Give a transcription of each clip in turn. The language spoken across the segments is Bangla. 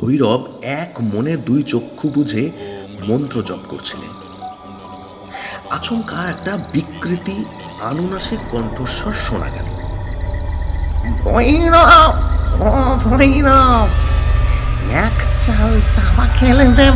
ভৈরব এক মনে দুই চক্ষু বুঝে মন্ত্র জপ করছিলেন। আচমকা একটা বিকৃতি আনুনাসিক কণ্ঠস্বর শোনা গেল। ভৈরব ভৈরব, এক চাল তামা খেলে দে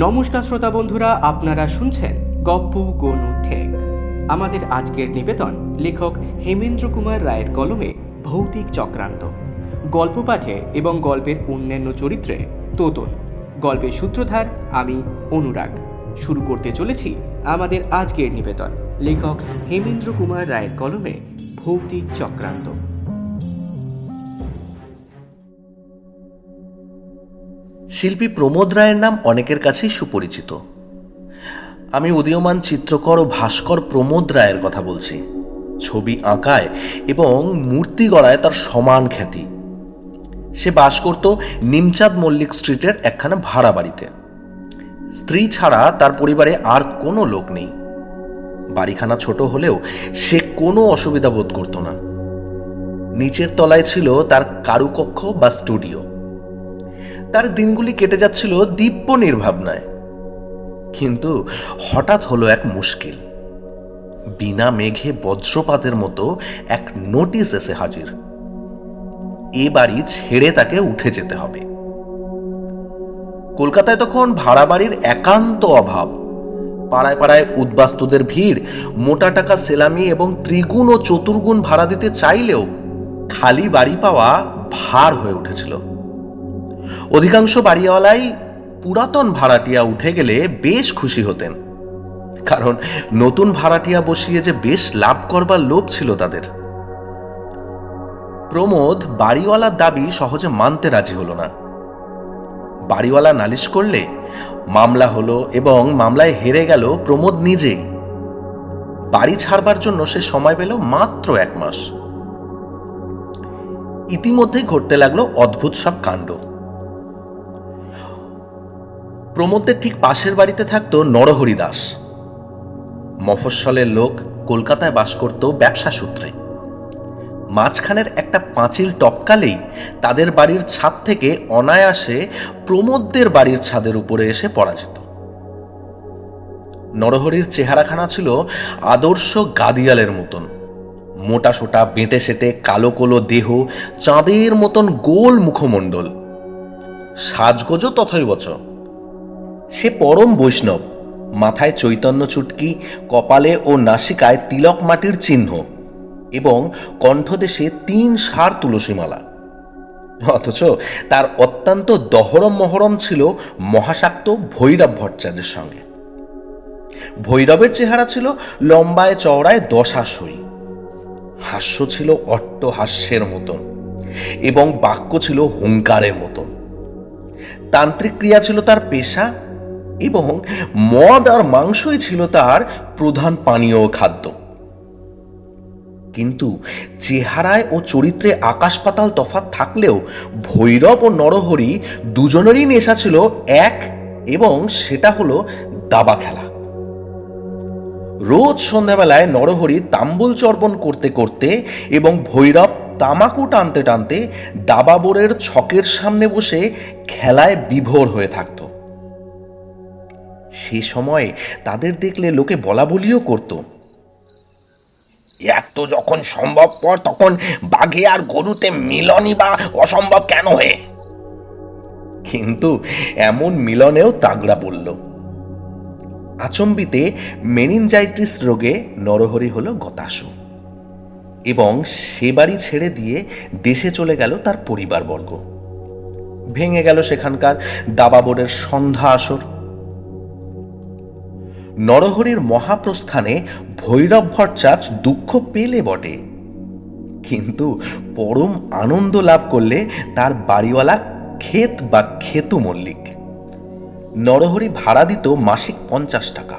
নমস্কার শ্রোতা বন্ধুরা, আপনারা শুনছেন গপ্প গনু ঠেক। আমাদের আজকের নিবেদন, লেখক হেমেন্দ্র কুমার রায়ের কলমে ভৌতিক চক্রান্ত। গল্প পাঠে এবং গল্পের অন্যান্য চরিত্রে তোতন। গল্পের সূত্রধার আমি অনুরাগ। শুরু করতে চলেছি আমাদের আজকের নিবেদন, লেখক হেমেন্দ্র কুমার রায়ের কলমে ভৌতিক চক্রান্ত। শিল্পী প্রমোদ রায়ের নাম অনেকের কাছেই সুপরিচিত। আমি উদীয়মান চিত্রকর ও ভাস্কর প্রমোদ রায়ের কথা বলছি। ছবি আঁকায় এবং মূর্তি গড়ায় তার সমান খ্যাতি। সে বাস করত নিমচাঁদ মল্লিক স্ট্রিটের একখানা ভাড়া বাড়িতে। স্ত্রী ছাড়া তার পরিবারে আর কোনো লোক নেই। বাড়িখানা ছোট হলেও সে কোনো অসুবিধা বোধ করত না। নিচের তলায় ছিল তার কারুকক্ষ বা স্টুডিও। তার দিনগুলি কেটে যাচ্ছিল দিব্য নির্ভাবনায় কিন্তু হঠাৎ হলো এক মুশকিল। বিনা মেঘে বজ্রপাতের মতো এক নোটিশ এসে হাজির। এ বাড়ি ছেড়ে তাকে উঠে যেতে হবে। কলকাতায় তখন ভাড়া বাড়ির একান্ত অভাব। পাড়ায় পাড়ায় উদ্বাস্তুদের ভিড়, মোটা টাকা সেলামি এবং ত্রিগুণ ও চতুর্গুণ ভাড়া দিতে চাইলেও খালি বাড়ি পাওয়া ভার হয়ে উঠেছিল। অধিকাংশ বাড়িওয়ালাই পুরাতন ভাড়াটিয়া উঠে গেলে বেশ খুশি হতেন। কারণ নতুন ভাড়াটিয়া বসিয়ে যে বেশ লাভ করবার লোভ ছিল তাদের। প্রমোদ বাড়িওয়ালার দাবি সহজে মানতে রাজি হলো না। বাড়িওয়ালা নালিশ করলে, মামলা হলো এবং মামলায় হেরে গেল প্রমোদ নিজেই। বাড়ি ছাড়বার জন্য সে সময় পেল মাত্র এক মাস। ইতিমধ্যেই ঘটতে লাগল অদ্ভুত সব কাণ্ড। প্রমোদের ঠিক পাশের বাড়িতে থাকতো নরহরি দাস। মফস্বলের লোক কলকাতায় বাস করত ব্যবসা সূত্রে। মাঝখানের একটা পাঁচিল টপকালেই তাদের বাড়ির ছাদ থেকে অনায়াসে প্রমোদদের বাড়ির ছাদের উপরে এসে পড়া যেত। নরহরির চেহারাখানা ছিল আদর্শ গাদিয়ালের মতন। মোটা সোটা বেঁটে সেটে কালো কোলো দেহ, চাঁদের মতন গোল মুখমণ্ডল। সাজগোজও তথৈবচ। সে পরম বৈষ্ণব। মাথায় চৈতন্য চুটকি, কপালে ও নাসিকায় তিলক মাটির চিহ্ন এবং কণ্ঠদেশে তিন সার তুলসীমালা। অথচ তার অত্যন্ত দহরম মহরম ছিল মহাশাক্ত ভৈরব ভট্টাচার্যের সঙ্গে। ভৈরবের চেহারা ছিল লম্বায় চওড়ায় দশাশয়ী হাস্য ছিল অট্ট হাস্যের মতন এবং বাক্য ছিল হুঙ্কারের মতন। তান্ত্রিক ক্রিয়া ছিল তার পেশা এবং মদ আর মাংসই ছিল তার প্রধান পানীয় খাদ্য। কিন্তু চেহারায় ও চরিত্রে আকাশ পাতাল তফাৎ থাকলেও ভৈরব ও নরহরি দুজনেরই নেশা ছিল এক এবং সেটা হলো দাবা খেলা। রোজ সন্ধ্যাবেলায় নরহরি তাম্বুল চর্বণ করতে করতে এবং ভৈরব তামাকু টানতে টানতে দাবাবোরের ছকের সামনে বসে খেলায় বিভোর হয়ে থাকত। সে সময় তাদের দেখলে লোকে বলা বলিও করত। এত যখন সম্ভবপর তখন বাঘে আর গরুতে মিলনই বা অসম্ভব কেন হয়ে? কিন্তু এমন মিলনেও তাগড়া পড়ল আচম্বিতে মেনিনজাইটিস রোগে নরহরি হল গতাসু। এবং সে বাড়ি ছেড়ে দিয়ে দেশে চলে গেল তার পরিবারবর্গ। ভেঙে গেল সেখানকার দাবাবোর্ডের সন্ধ্যা আসর নরহরির মহাপ্রস্থানে ভৈরব ভট্টাচ দুঃখ পেলে বটে। কিন্তু পরম আনন্দ লাভ করলে তার বাড়িওয়ালা ক্ষেত বা খেতু মল্লিক। নরহরি ভাড়া দিত মাসিক পঞ্চাশ টাকা।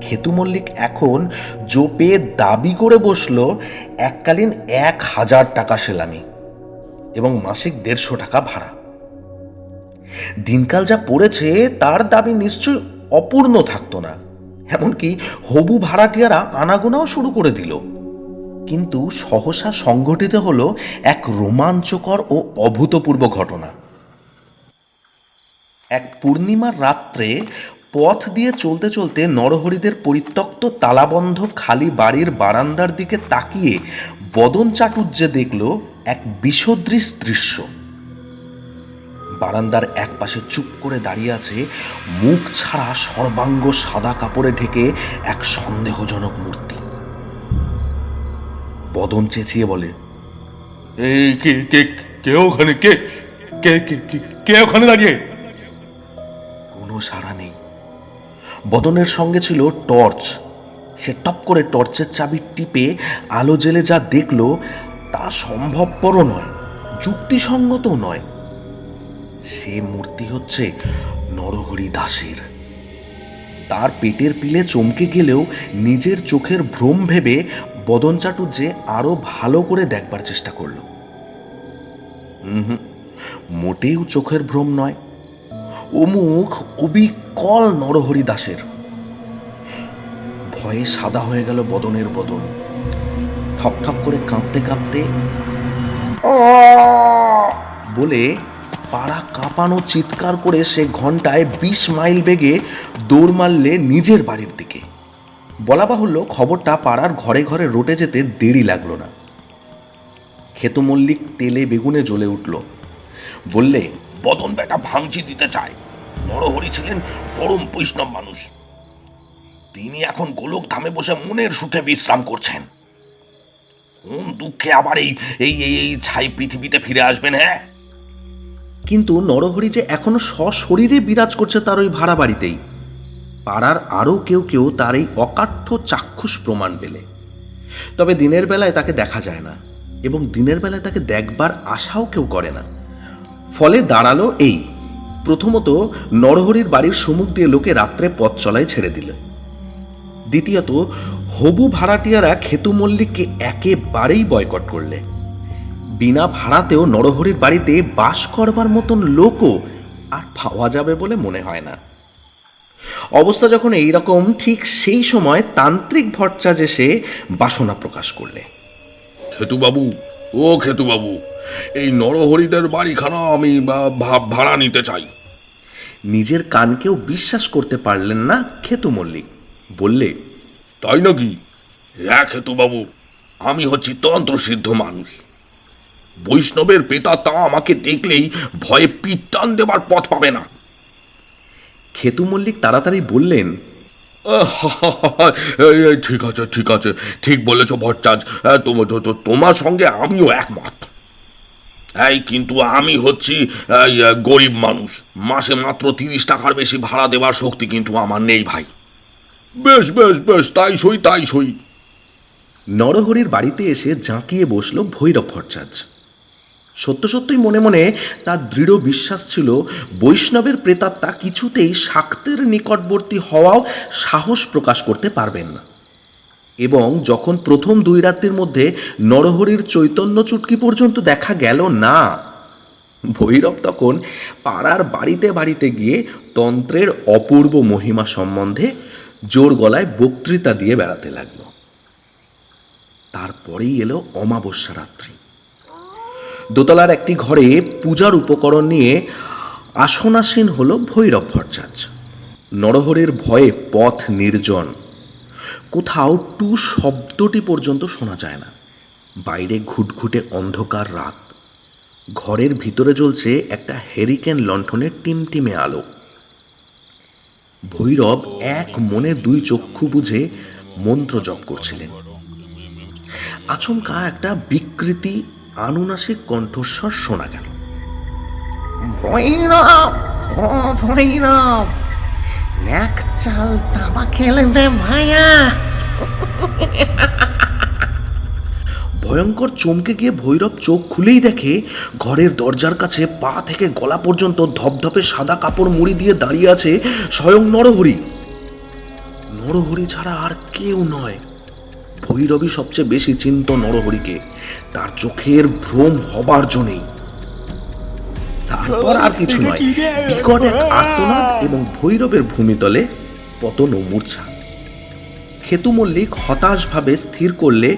খেতু মল্লিক এখন জোপে দাবি করে বসল, এককালীন এক হাজার টাকা সেলামি এবং মাসিক দেড়শো টাকা ভাড়া। দিনকাল যা পড়েছে, তার দাবি নিশ্চয় অপূর্ণ থাকতো না। এমনকি হবু ভাড়াটিয়ারা আনাগোনাও শুরু করে দিল। কিন্তু সহসা সংঘটিত হলো এক রোমাঞ্চকর ও অভূতপূর্ব ঘটনা। এক পূর্ণিমার রাত্রে পথ দিয়ে চলতে চলতে নরহরিদের পরিত্যক্ত তালাবন্ধ খালি বাড়ির বারান্দার দিকে তাকিয়ে বদন চাটুর্যে দেখল এক বিষদৃশ দৃশ্য। বারান্দার এক পাশে চুপ করে দাঁড়িয়ে আছে মুখ ছাড়া সর্বাঙ্গ সাদা কাপড়ে ঢেকে এক সন্দেহজনক মূর্তি। বদন চেঁচিয়ে বলে এই কে কে কে ওখানে? কে কে কে কে- ওখানে দাঁড়িয়ে? কোনো সাড়া নেই। বদনের সঙ্গে ছিল টর্চ। সে টপ করে টর্চের চাবি টিপে আলো জেলে যা দেখল তা সম্ভবপরও নয় যুক্তিসঙ্গতও নয়। সে মূর্তি হচ্ছে নরহরি দাসের। তার পেটের পিলে চমকে গেলেও নিজের চোখের ভ্রম ভেবে বদন চাটুর্যে আরও ভালো করে দেখবার চেষ্টা করল। হুম মোটেও চোখের ভ্রম নয়। অমুখ অবিকল নরহরি দাসের। ভয়ে সাদা হয়ে গেল বদনের বদন। ঠপ ঠপ করে কাঁপতে কাঁপতে বলে পাড়া কাঁপানো চিৎকার করে সে ঘন্টায় বিশ মাইল বেগে দৌড় মারলে নিজের বাড়ির দিকে। বলা বাহুল্য খবরটা পাড়ার ঘরে ঘরে রোটে যেতে দেরি লাগল না। খেতু মল্লিক তেলে বেগুনে জ্বলে উঠল। বললে, বদন বেটা ভাঙচি দিতে চায়। নরহরি ছিলেন পরম বৈষ্ণব মানুষ। তিনি এখন গোলক ধামে বসে মনের সুখে বিশ্রাম করছেন। কোন দুঃখে আবার এই এই এই ছাই পৃথিবীতে ফিরে আসবেন হ্যাঁ? কিন্তু নরহরি যে এখনও সশরীরে বিরাজ করছে তার ওই ভাড়া বাড়িতেই। পাড়ার আরও কেউ কেউ তার এই অকাঠ্য চাক্ষুষ প্রমাণ পেলে। তবে দিনের বেলায় তাকে দেখা যায় না এবং দিনের বেলায় তাকে দেখবার আশাও কেউ করে না। ফলে দাঁড়াল এই। প্রথমত নরহরির বাড়ির সম্মুখ দিয়ে লোকে রাত্রে পথ চলায় ছেড়ে দিল। দ্বিতীয়ত, হবু ভাড়াটিয়ারা খেতু মল্লিককে একেবারেই বয়কট করলে। বিনা ভাড়াতেও নরহরির বাড়িতে বাস করবার মতন লোকও আর পাওয়া যাবে বলে মনে হয় না। অবস্থা যখন এই রকম ঠিক সেই সময় তান্ত্রিক ভট্টাচ এসে বাসনা প্রকাশ করলে খেতুবাবু ও খেতুবাবু এই নরহরিদের বাড়িখানা আমি ভাড়া নিতে চাই। নিজের কানকেও বিশ্বাস করতে পারলেন না খেতু মল্লিক। বললে তাই নাকি? হ্যাঁ খেতুবাবু আমি হচ্ছি তন্ত্রসিদ্ধ মানুষ। বৈষ্ণবের পেতা তা আমাকে দেখলেই ভয়ে পিত্তান দেবার পথ পাবে না। খেতু মল্লিক তাড়াতাড়ি বললেন ঠিক আছে ঠিক আছে ঠিক বলেছ ভট্টাচ হ্যাঁ, তো- তোমার সঙ্গে আমিও একমত। এই কিন্তু আমি হচ্ছি গরিব মানুষ। মাসে মাত্র তিরিশ টাকার বেশি ভাড়া দেওয়ার শক্তি কিন্তু আমার নেই ভাই। বেশ বেশ বেশ তাই সই তাই সই। নরহরির বাড়িতে এসে জাঁকিয়ে বসল ভৈরব ভট্টাচ। সত্য সত্যই মনে মনে তার দৃঢ় বিশ্বাস ছিল, বৈষ্ণবের প্রেতাত্মা কিছুতেই শাক্তের নিকটবর্তী হওয়াও সাহস প্রকাশ করতে পারবেন না। এবং যখন প্রথম দুই রাত্রির মধ্যে নরহরির চৈতন্য চুটকি পর্যন্ত দেখা গেল না, ভৈরব তখন পাড়ার বাড়িতে বাড়িতে গিয়ে তন্ত্রের অপূর্ব মহিমা সম্বন্ধে জোর গলায় বক্তৃতা দিয়ে বেড়াতে লাগল। তারপরেই এলো অমাবস্যা রাত্রি। দোতলার একটি ঘরে পূজার উপকরণ নিয়ে আসনাসীন হল ভৈরব ভট্টাচ নরহরের ভয়ে পথ নির্জন। কোথাও টু শব্দটি পর্যন্ত শোনা যায় না। বাইরে ঘুটঘুটে অন্ধকার রাত। ঘরের ভিতরে জ্বলছে একটা হেরিকেন লণ্ঠনের টিমটিমে আলো। ভৈরব এক মনে দুই চক্ষু বুঝে মন্ত্র জপ করছিলেন। আচমকা একটা বিকৃতি আনুনাসিক কণ্ঠস্বর শোনা গেল। ভৈরব ও ভৈরব এক চাল তামা খেলে দে ভাইয়া ভয়ঙ্কর চমকে গিয়ে ভৈরব চোখ খুলেই দেখে ঘরের দরজার কাছে পা থেকে গলা পর্যন্ত ধপধপে সাদা কাপড় মুড়ি দিয়ে দাঁড়িয়ে আছে স্বয়ং নরহরি। নরহরি ছাড়া আর কেউ নয়। ভৈরবী সবচেয়ে বেশি চিন্ত নরহরিকে। তার চোখের ভ্রম হবার জন্যেই তারপর আর কিছু নয়। বিকট এক আর্তনাদ এবং ভৈরবের ভূমিতলে পতন ও মূর্ছা। খেতু মল্লিক হতাশভাবে স্থির করলে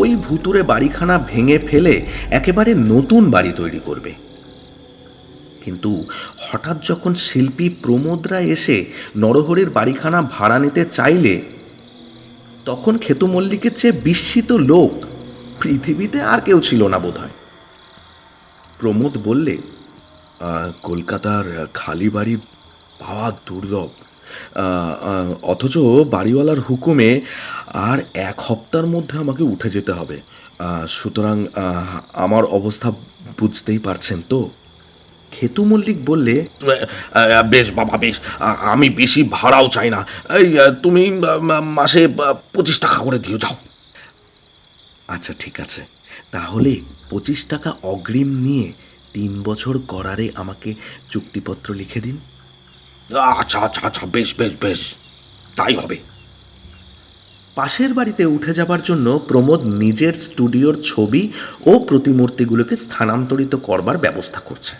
ওই ভুতুরে বাড়িখানা ভেঙে ফেলে একেবারে নতুন বাড়ি তৈরি করবে। কিন্তু হঠাৎ যখন শিল্পী প্রমোদরা এসে নরহরির বাড়িখানা ভাড়া নিতে চাইলে তখন খেতু মল্লিকের চেয়ে বিস্মিত লোক পৃথিবীতে আর কেউ ছিল না বোধ হয় প্রমোদ বললে কলকাতার খালি বাড়ি পাওয়া দুর্লভ। অথচ বাড়িওয়ালার হুকুমে আর এক হপ্তার মধ্যে আমাকে উঠে যেতে হবে। সুতরাং আমার অবস্থা বুঝতেই পারছেন তো? খেতু মল্লিক বললে বেশ বাবা বেশ। আমি বেশি ভাড়াও চাই না। এই তুমি মাসে পঁচিশ টাকা করে দিও যাও। আচ্ছা ঠিক আছে। তাহলে পঁচিশ টাকা অগ্রিম নিয়ে তিন বছর করারে আমাকে চুক্তিপত্র লিখে দিন। আচ্ছা আচ্ছা আচ্ছা বেশ বেশ বেশ। তাই হবে। পাশের বাড়িতে উঠে যাবার জন্য প্রমোদ নিজের স্টুডিওর ছবি ও প্রতিমূর্তিগুলোকে স্থানান্তরিত করবার ব্যবস্থা করছে।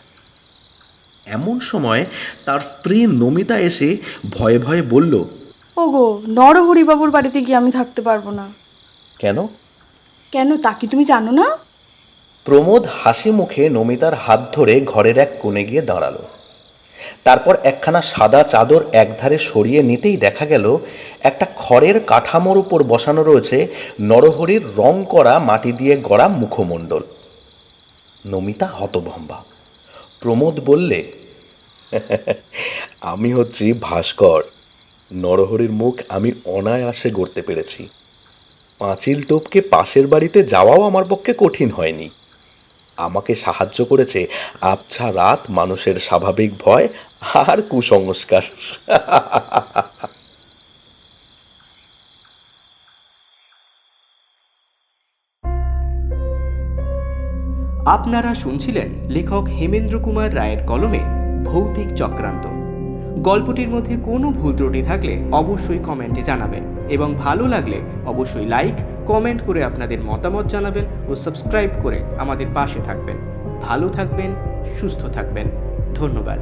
এমন সময় তার স্ত্রী নমিতা এসে ভয়ে ভয়ে বলল ওগো নরহরিবাবুর বাড়িতে গিয়ে আমি থাকতে পারব না। কেন? কেন? তা কি তুমি জানো না? প্রমোদ হাসি মুখে নমিতার হাত ধরে ঘরের এক কোণে গিয়ে দাঁড়াল। তারপর একখানা সাদা চাদর একধারে সরিয়ে নিতেই দেখা গেল একটা খড়ের কাঠামোর উপর বসানো রয়েছে নরহরির রং করা মাটি দিয়ে গড়া মুখমণ্ডল। নমিতা হতভম্বা। প্রমোদ বললে আমি হচ্ছি ভাস্কর। নরহরির মুখ আমি অনায়াসে গড়তে পেরেছি। পাঁচিল টোপকে পাশের বাড়িতে যাওয়াও আমার পক্ষে কঠিন হয়নি। আমাকে সাহায্য করেছে আবছা রাত, মানুষের স্বাভাবিক ভয় আর কুসংস্কার। আপনারা শুনছিলেন লেখক হেমেন্দ্র কুমার রায়ের কলমে ভৌতিক চক্রান্ত। গল্পটির মধ্যে কোনো ভুল ত্রুটি থাকলে অবশ্যই কমেন্টে জানাবেন এবং ভালো লাগলে অবশ্যই লাইক, কমেন্ট করে আপনাদের মতামত জানাবেন ও সাবস্ক্রাইব করে আমাদের পাশে থাকবেন। ভালো থাকবেন, সুস্থ থাকবেন। ধন্যবাদ।